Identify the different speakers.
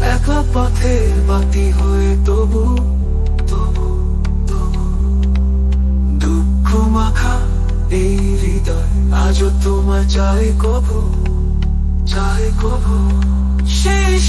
Speaker 1: একলা পথে বাতি হয়ে তবু তবু তবু। দুঃখ মাখা এই হৃদয়, আজও তোমার চাই কবু চাই কবু। শেষ।